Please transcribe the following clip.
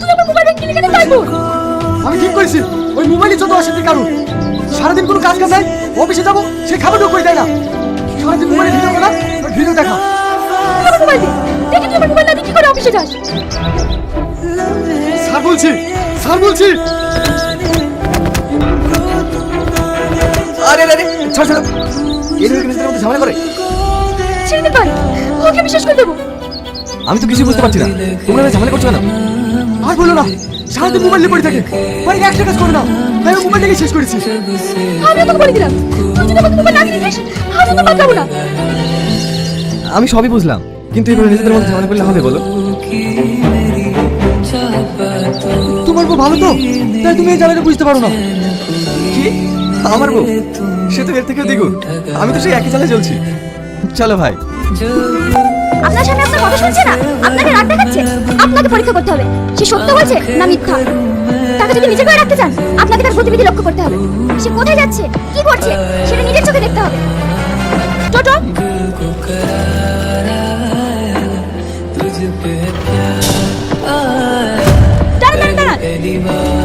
তুই আমার মোবাইল আমি ঠিক করেছি। ওই মোবাইলই যত অশান্তির কারণ সারাদিন কোনো কাজ কাজ নাই অফিসে যাব সে খাবার ঢুক করে দেয় না। সারাদিন মোবাইলে ভিডিও করা আর ভিডিও দেখা। আমার মোবাইল দে। দেখি তুই আমার মোবাইল না দিয়ে কি করে অফিসে যাস। স্যার বলছি স্যার বলছি। আরে আরে ছাড় ছাড়। এই নিজেদের মধ্যে ঝামেলা করে। ছেড়ে দে ভাই ওকে বিশ্বাস করে দেবো। আমি তো কিছু বুঝতে পারছি না। তোমরা ঝামেলা করছ কেন? আর বলো না সারাদিন মোবাইল নিয়ে পড়ে থাকে। বাড়িতে একটা কাজ করে না। তাই আমি মোবাইলটাকে শেষ করেছি। আমি তোকে বলে দিলাম। তুই যদি আমাকে মোবাইল না দিয়ে দিস আমি তো বাদ যাব না। আমি সবই বুঝলাম কিন্তু এভাবে নিজেদের মধ্যে ঝামেলা করলে হবে বলো। তোমার বউ ভালো তো? তাই তুমি এই ঝামেলা বুঝতে পারো না। কি? আমার বউ? সে তো এর থেকেও দ্বিগুণ। আমি তো সেই একই চালে চলছি চলো ভাই। আপনার সামনে আপনার কথা শুনছে না? আপনাকে রাগ দেখাচ্ছে? বলছে? না, মিথ্যা। তাকে যদি নিজে করে রাখতে চান, আপনাকে তার গতিবিধি লক্ষ্য করতে হবে। সে কোথায় যাচ্ছে? কি করছে? সেটা নিজের চোখে দেখতে হবে। টোটো? দাঁড়ান।